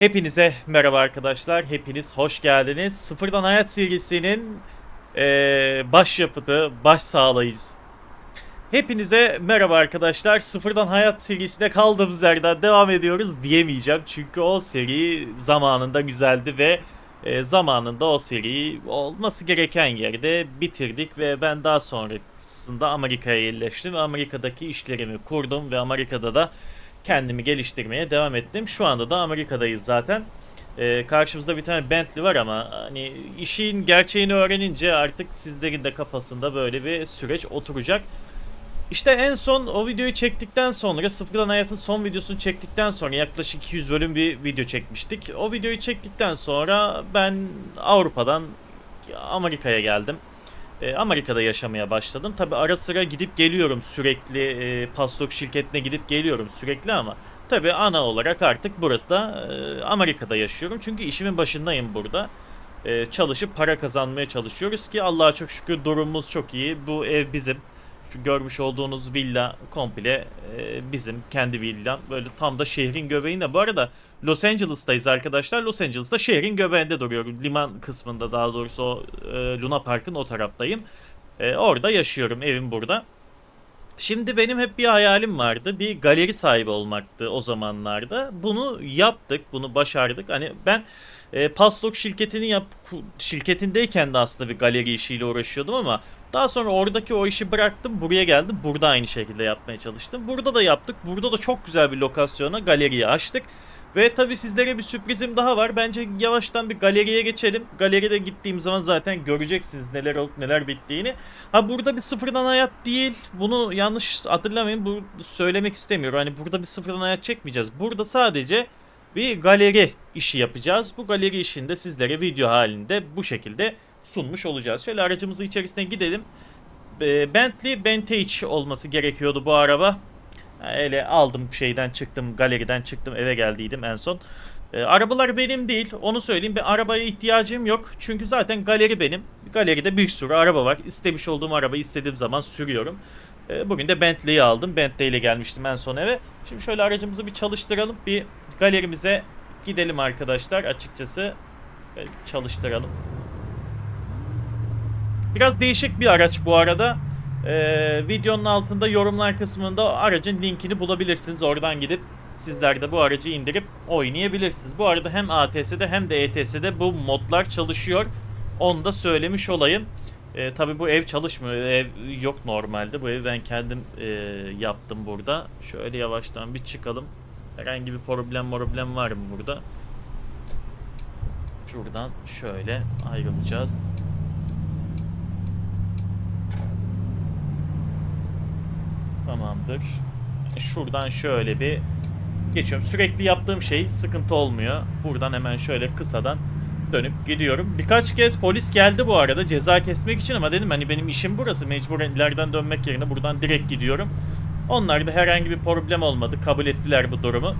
Hepinize merhaba arkadaşlar. Hepiniz hoş geldiniz. Sıfırdan Hayat serisinin eee başyapıtı, baş sağlayız. Hepinize merhaba arkadaşlar. Sıfırdan Hayat serisine kaldığımız yerden devam ediyoruz diyemeyeceğim. Çünkü o seri zamanında güzeldi ve e, zamanında o seriyi olması gereken yerde bitirdik ve ben daha sonrasında Amerika'ya yerleştim Amerika'daki işlerimi kurdum ve Amerika'da da kendimi geliştirmeye devam ettim. Şu anda da Amerika'dayız zaten. Ee, karşımızda bir tane Bentley var ama hani işin gerçeğini öğrenince artık sizlerin de kafasında böyle bir süreç oturacak. İşte en son o videoyu çektikten sonra Sıfırdan Hayat'ın son videosunu çektikten sonra yaklaşık 200 bölüm bir video çekmiştik. O videoyu çektikten sonra ben Avrupa'dan Amerika'ya geldim. E, Amerika'da yaşamaya başladım. Tabi ara sıra gidip geliyorum sürekli e, Pastok şirketine gidip geliyorum sürekli ama tabi ana olarak artık burası da e, Amerika'da yaşıyorum. Çünkü işimin başındayım burada. E, çalışıp para kazanmaya çalışıyoruz ki Allah'a çok şükür durumumuz çok iyi. Bu ev bizim. Şu görmüş olduğunuz villa komple e, bizim kendi villam. Böyle tam da şehrin göbeğinde. Bu arada Los Angeles'tayız arkadaşlar. Los Angeles'ta şehrin göbeğinde duruyorum. Liman kısmında daha doğrusu o e, Luna Park'ın o taraftayım. E, orada yaşıyorum. Evim burada. Şimdi benim hep bir hayalim vardı. Bir galeri sahibi olmaktı o zamanlarda. Bunu yaptık, bunu başardık. Hani ben e, Paslok şirketini yap şirketindeyken de aslında bir galeri işiyle uğraşıyordum ama daha sonra oradaki o işi bıraktım. Buraya geldim. Burada aynı şekilde yapmaya çalıştım. Burada da yaptık. Burada da çok güzel bir lokasyona galeriyi açtık. Ve tabii sizlere bir sürprizim daha var. Bence yavaştan bir galeriye geçelim. Galeride gittiğim zaman zaten göreceksiniz neler olup neler bittiğini. Ha burada bir sıfırdan hayat değil. Bunu yanlış hatırlamayın. Bu söylemek istemiyorum. Hani burada bir sıfırdan hayat çekmeyeceğiz. Burada sadece bir galeri işi yapacağız. Bu galeri işinde sizlere video halinde bu şekilde sunmuş olacağız. Şöyle aracımızın içerisine gidelim. E, Bentley Vantage olması gerekiyordu bu araba. Öyle aldım şeyden çıktım galeriden çıktım eve geldiydim en son. E, arabalar benim değil onu söyleyeyim. Ben arabaya ihtiyacım yok. Çünkü zaten galeri benim. Galeride bir sürü araba var. İstemiş olduğum arabayı istediğim zaman sürüyorum. E, bugün de Bentley'i aldım. Bentley ile gelmiştim en son eve. Şimdi şöyle aracımızı bir çalıştıralım. Bir galerimize gidelim arkadaşlar açıkçası. Çalıştıralım. Biraz değişik bir araç bu arada. Ee, videonun altında yorumlar kısmında aracın linkini bulabilirsiniz. Oradan gidip sizler de bu aracı indirip oynayabilirsiniz. Bu arada hem ATS'de hem de ETS'de bu modlar çalışıyor. Onu da söylemiş olayım. Ee, Tabi bu ev çalışmıyor. Ev yok normalde. Bu evi ben kendim e, yaptım burada. Şöyle yavaştan bir çıkalım. Herhangi bir problem problem var mı burada? Şuradan şöyle ayrılacağız. Tamamdır. Şuradan şöyle bir geçiyorum. Sürekli yaptığım şey sıkıntı olmuyor. Buradan hemen şöyle kısadan dönüp gidiyorum. Birkaç kez polis geldi bu arada ceza kesmek için ama dedim hani benim işim burası. Mecburen ileriden dönmek yerine buradan direkt gidiyorum. Onlar da herhangi bir problem olmadı. Kabul ettiler bu durumu.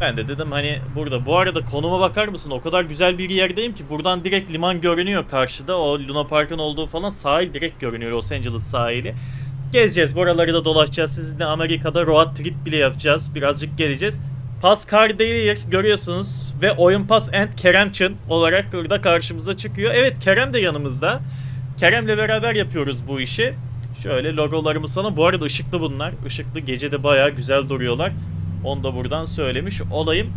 Ben de dedim hani burada. Bu arada konuma bakar mısın? O kadar güzel bir yerdeyim ki buradan direkt liman görünüyor karşıda. O Luna Park'ın olduğu falan sahil direkt görünüyor. Los Angeles sahili. Gezeceğiz. Buraları da dolaşacağız. Sizinle Amerika'da road trip bile yapacağız. Birazcık geleceğiz. Pascal Delir görüyorsunuz ve Oyun Pas and Keremçın olarak burada karşımıza çıkıyor. Evet Kerem de yanımızda. Kerem'le beraber yapıyoruz bu işi. Şöyle logolarımız sana. Bu arada ışıklı bunlar. Işıklı gecede bayağı güzel duruyorlar. Onu da buradan söylemiş olayım.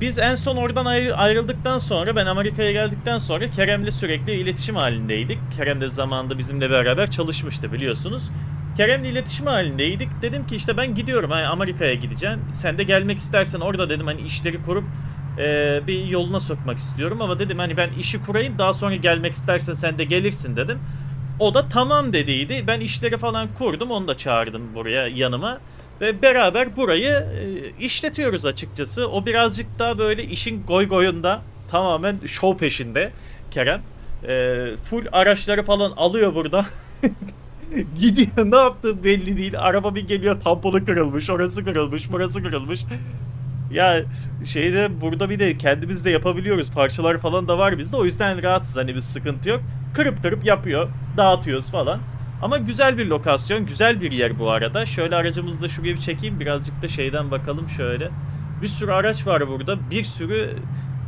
Biz en son oradan ayrı- ayrıldıktan sonra ben Amerika'ya geldikten sonra Kerem'le sürekli iletişim halindeydik. Kerem de zamanında bizimle beraber çalışmıştı biliyorsunuz. Kerem'le iletişim halindeydik. Dedim ki işte ben gidiyorum hani Amerika'ya gideceğim. Sen de gelmek istersen orada dedim hani işleri kurup e, bir yoluna sokmak istiyorum. Ama dedim hani ben işi kurayım daha sonra gelmek istersen sen de gelirsin dedim. O da tamam dediydi. Ben işleri falan kurdum onu da çağırdım buraya yanıma. Ve beraber burayı e, işletiyoruz açıkçası. O birazcık daha böyle işin goy goyunda tamamen şov peşinde Kerem. E, full araçları falan alıyor burada. Gidiyor ne yaptığı belli değil. Araba bir geliyor tamponu kırılmış, orası kırılmış, burası kırılmış. Ya şeyde burada bir de kendimiz de yapabiliyoruz. Parçalar falan da var bizde. O yüzden rahatız hani bir sıkıntı yok. Kırıp kırıp yapıyor. Dağıtıyoruz falan. Ama güzel bir lokasyon, güzel bir yer bu arada. Şöyle aracımızı da şuraya bir çekeyim. Birazcık da şeyden bakalım şöyle. Bir sürü araç var burada. Bir sürü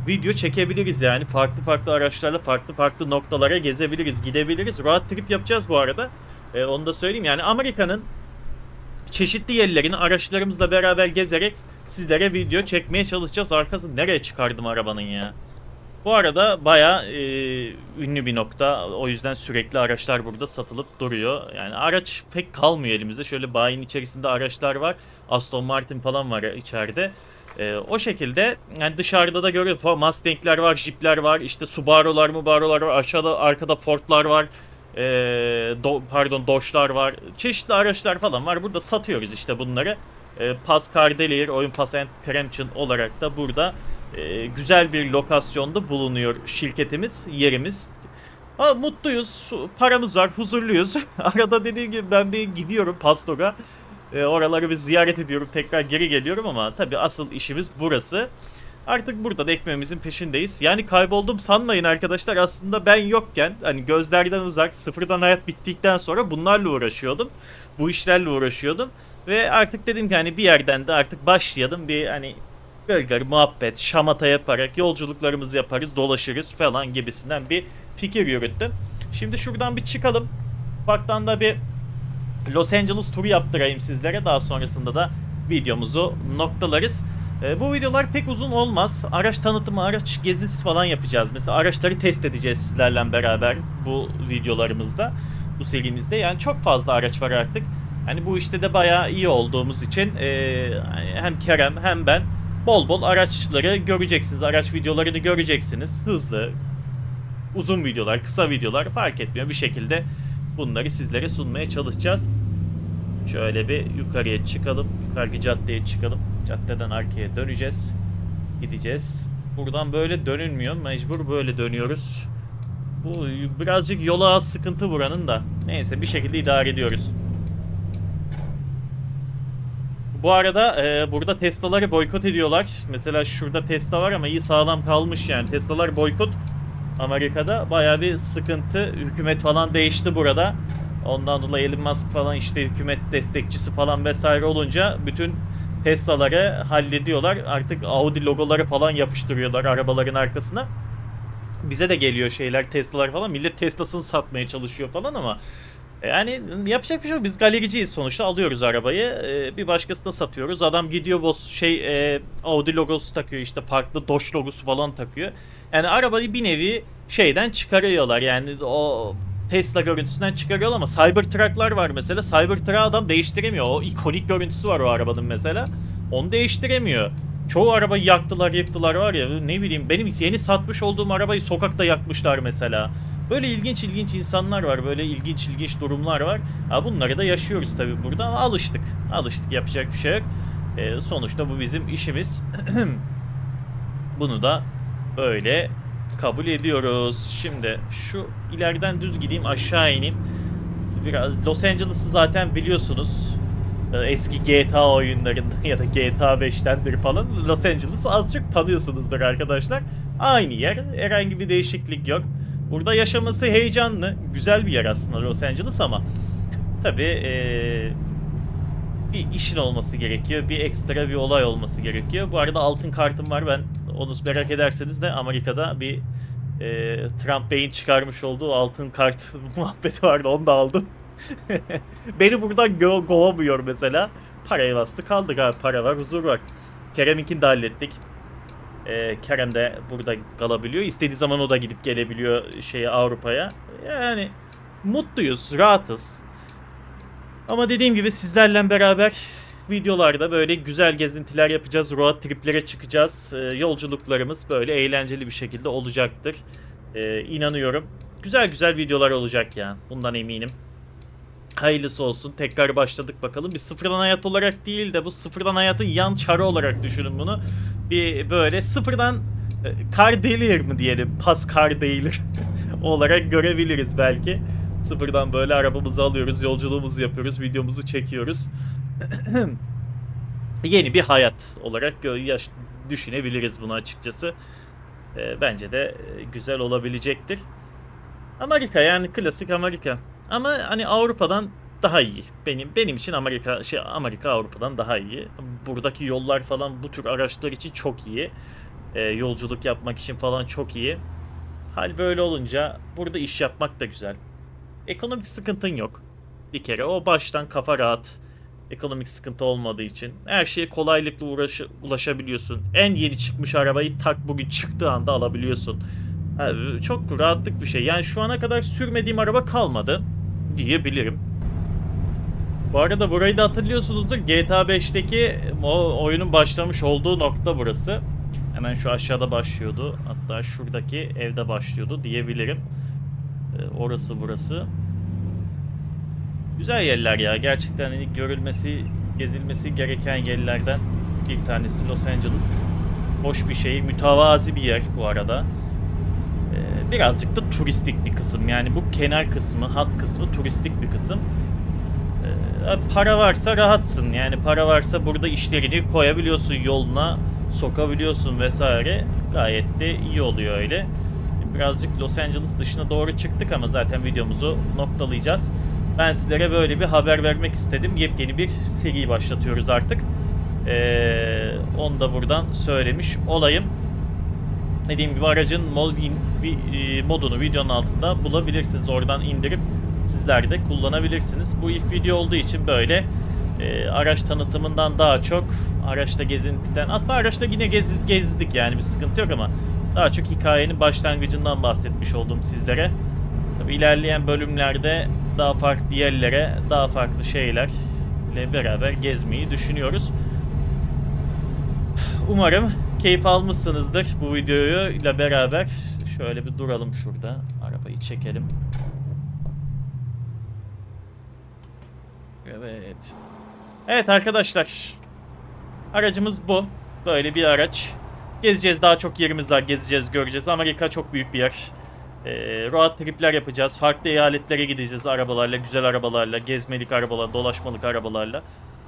video çekebiliriz yani. Farklı farklı araçlarla farklı farklı noktalara gezebiliriz, gidebiliriz. Road trip yapacağız bu arada. Ee, onu da söyleyeyim. Yani Amerika'nın çeşitli yerlerini araçlarımızla beraber gezerek sizlere video çekmeye çalışacağız. Arkası nereye çıkardım arabanın ya? Bu arada baya ünlü bir nokta. O yüzden sürekli araçlar burada satılıp duruyor. Yani araç pek kalmıyor elimizde. Şöyle bayinin içerisinde araçlar var. Aston Martin falan var içeride. E, o şekilde yani dışarıda da görüyoruz. Mustang'ler var, Jeep'ler var. işte Subaru'lar, Mubaru'lar var. Aşağıda arkada Ford'lar var. E, do, pardon Dodge'lar var. Çeşitli araçlar falan var. Burada satıyoruz işte bunları. E, Pas Cardelier, Oyun Pas and olarak da burada e, güzel bir lokasyonda bulunuyor şirketimiz, yerimiz. Mutluyuz, paramız var, huzurluyuz. Arada dediğim gibi ben bir gidiyorum Pastor'a. E, oraları bir ziyaret ediyorum, tekrar geri geliyorum ama tabii asıl işimiz burası. Artık burada da ekmeğimizin peşindeyiz. Yani kayboldum sanmayın arkadaşlar. Aslında ben yokken hani gözlerden uzak, sıfırdan hayat bittikten sonra bunlarla uğraşıyordum. Bu işlerle uğraşıyordum. Ve artık dedim ki hani bir yerden de artık başlayalım. Bir hani gölgari muhabbet, şamata yaparak yolculuklarımızı yaparız, dolaşırız falan gibisinden bir fikir yürüttüm. Şimdi şuradan bir çıkalım. Ufaktan da bir Los Angeles turu yaptırayım sizlere. Daha sonrasında da videomuzu noktalarız. E, bu videolar pek uzun olmaz. Araç tanıtımı, araç gezisi falan yapacağız. Mesela araçları test edeceğiz sizlerle beraber bu videolarımızda, bu serimizde. Yani çok fazla araç var artık. Hani bu işte de bayağı iyi olduğumuz için e, hem Kerem hem ben bol bol araçları göreceksiniz. Araç videolarını göreceksiniz. Hızlı, uzun videolar, kısa videolar fark etmiyor. Bir şekilde bunları sizlere sunmaya çalışacağız. Şöyle bir yukarıya çıkalım. Yukarı caddeye çıkalım. Caddeden arkaya döneceğiz. Gideceğiz. Buradan böyle dönülmüyor. Mecbur böyle dönüyoruz. Bu birazcık yola az sıkıntı buranın da. Neyse bir şekilde idare ediyoruz. Bu arada e, burada Tesla'ları boykot ediyorlar. Mesela şurada Tesla var ama iyi sağlam kalmış yani. Tesla'lar boykot. Amerika'da baya bir sıkıntı. Hükümet falan değişti burada. Ondan dolayı Elon Musk falan işte hükümet destekçisi falan vesaire olunca bütün Tesla'ları hallediyorlar. Artık Audi logoları falan yapıştırıyorlar arabaların arkasına. Bize de geliyor şeyler Tesla'lar falan. Millet Tesla'sını satmaya çalışıyor falan ama yani yapacak bir şey yok. Biz galericiyiz sonuçta. Alıyoruz arabayı. E, bir başkasına satıyoruz. Adam gidiyor boz şey e, Audi logosu takıyor işte farklı Dodge logosu falan takıyor. Yani arabayı bir nevi şeyden çıkarıyorlar. Yani o Tesla görüntüsünden çıkarıyorlar ama Cybertruck'lar var mesela. Cybertruck adam değiştiremiyor. O ikonik görüntüsü var o arabanın mesela. Onu değiştiremiyor. Çoğu arabayı yaktılar yıktılar var ya ne bileyim benim yeni satmış olduğum arabayı sokakta yakmışlar mesela. Böyle ilginç ilginç insanlar var. Böyle ilginç ilginç durumlar var. Ha, bunları da yaşıyoruz tabii burada ama alıştık. Alıştık yapacak bir şey yok. E, sonuçta bu bizim işimiz. Bunu da böyle kabul ediyoruz. Şimdi şu ileriden düz gideyim aşağı ineyim. Biraz Los Angeles'ı zaten biliyorsunuz. Eski GTA oyunlarında ya da GTA 5'ten biri falan Los Angeles'ı az çok tanıyorsunuzdur arkadaşlar. Aynı yer. Herhangi bir değişiklik yok. Burada yaşaması heyecanlı. Güzel bir yer aslında Los Angeles ama tabii ee, bir işin olması gerekiyor. Bir ekstra bir olay olması gerekiyor. Bu arada altın kartım var. Ben onu merak ederseniz de Amerika'da bir e, Trump Bey'in çıkarmış olduğu altın kart muhabbeti vardı. Onu da aldım. Beni buradan go kovamıyor mesela. Parayı bastı kaldık abi. Para var, huzur var. Kerem'inkini de hallettik. Ee, Kerem de burada kalabiliyor. İstediği zaman o da gidip gelebiliyor şeye Avrupa'ya. Yani mutluyuz, rahatız. Ama dediğim gibi sizlerle beraber videolarda böyle güzel gezintiler yapacağız. Road triplere çıkacağız. Ee, yolculuklarımız böyle eğlenceli bir şekilde olacaktır. Ee, inanıyorum. Güzel güzel videolar olacak ya. Bundan eminim. Hayırlısı olsun. Tekrar başladık bakalım. Bir sıfırdan hayat olarak değil de bu sıfırdan hayatın yan çarı olarak düşünün bunu. Bir böyle sıfırdan e, kar delir mi diyelim. Pas kar delir olarak görebiliriz belki. Sıfırdan böyle arabamızı alıyoruz, yolculuğumuzu yapıyoruz, videomuzu çekiyoruz. Yeni bir hayat olarak yaş düşünebiliriz bunu açıkçası. E, bence de e, güzel olabilecektir. Amerika yani klasik Amerika. Ama hani Avrupa'dan daha iyi. Benim benim için Amerika şey Amerika Avrupa'dan daha iyi. Buradaki yollar falan bu tür araçlar için çok iyi. Ee, yolculuk yapmak için falan çok iyi. Hal böyle olunca burada iş yapmak da güzel. Ekonomik sıkıntın yok. Bir kere o baştan kafa rahat. Ekonomik sıkıntı olmadığı için. Her şeye kolaylıkla uğraşı, ulaşabiliyorsun. En yeni çıkmış arabayı tak bugün çıktığı anda alabiliyorsun. Ha, çok rahatlık bir şey. Yani şu ana kadar sürmediğim araba kalmadı diyebilirim. Bu arada burayı da hatırlıyorsunuzdur. GTA 5'teki o oyunun başlamış olduğu nokta burası. Hemen şu aşağıda başlıyordu. Hatta şuradaki evde başlıyordu diyebilirim. Ee, orası burası. Güzel yerler ya. Gerçekten hani görülmesi, gezilmesi gereken yerlerden bir tanesi Los Angeles. Hoş bir şey. Mütevazi bir yer bu arada. Ee, birazcık da turistik bir kısım. Yani bu kenar kısmı, hat kısmı turistik bir kısım. Ee, para varsa rahatsın. Yani para varsa burada işlerini koyabiliyorsun yoluna, sokabiliyorsun vesaire. Gayet de iyi oluyor öyle. Birazcık Los Angeles dışına doğru çıktık ama zaten videomuzu noktalayacağız. Ben sizlere böyle bir haber vermek istedim. Yepyeni bir seri başlatıyoruz artık. Ee, onu da buradan söylemiş olayım. Dediğim gibi aracın e, modunu videonun altında bulabilirsiniz. Oradan indirip sizler de kullanabilirsiniz. Bu ilk video olduğu için böyle e, araç tanıtımından daha çok araçta gezintiden aslında araçta yine gez, gezdik yani bir sıkıntı yok ama daha çok hikayenin başlangıcından bahsetmiş oldum sizlere. Tabii ilerleyen bölümlerde daha farklı yerlere, daha farklı şeylerle beraber gezmeyi düşünüyoruz. Umarım keyif almışsınızdır bu videoyu ile beraber. Şöyle bir duralım şurada. Arabayı çekelim. Evet. Evet arkadaşlar. Aracımız bu. Böyle bir araç. Gezeceğiz daha çok yerimiz var. Gezeceğiz, göreceğiz. Amerika çok büyük bir yer. Ee, road tripler yapacağız. Farklı eyaletlere gideceğiz arabalarla, güzel arabalarla, gezmelik arabalar, dolaşmalık arabalarla.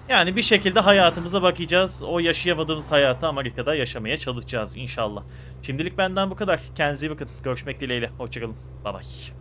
Yani bir şekilde hayatımıza bakacağız. O yaşayamadığımız hayatı Amerika'da yaşamaya çalışacağız inşallah. Şimdilik benden bu kadar. Kendinize iyi bakın. Görüşmek dileğiyle. Hoşçakalın. Bay bay.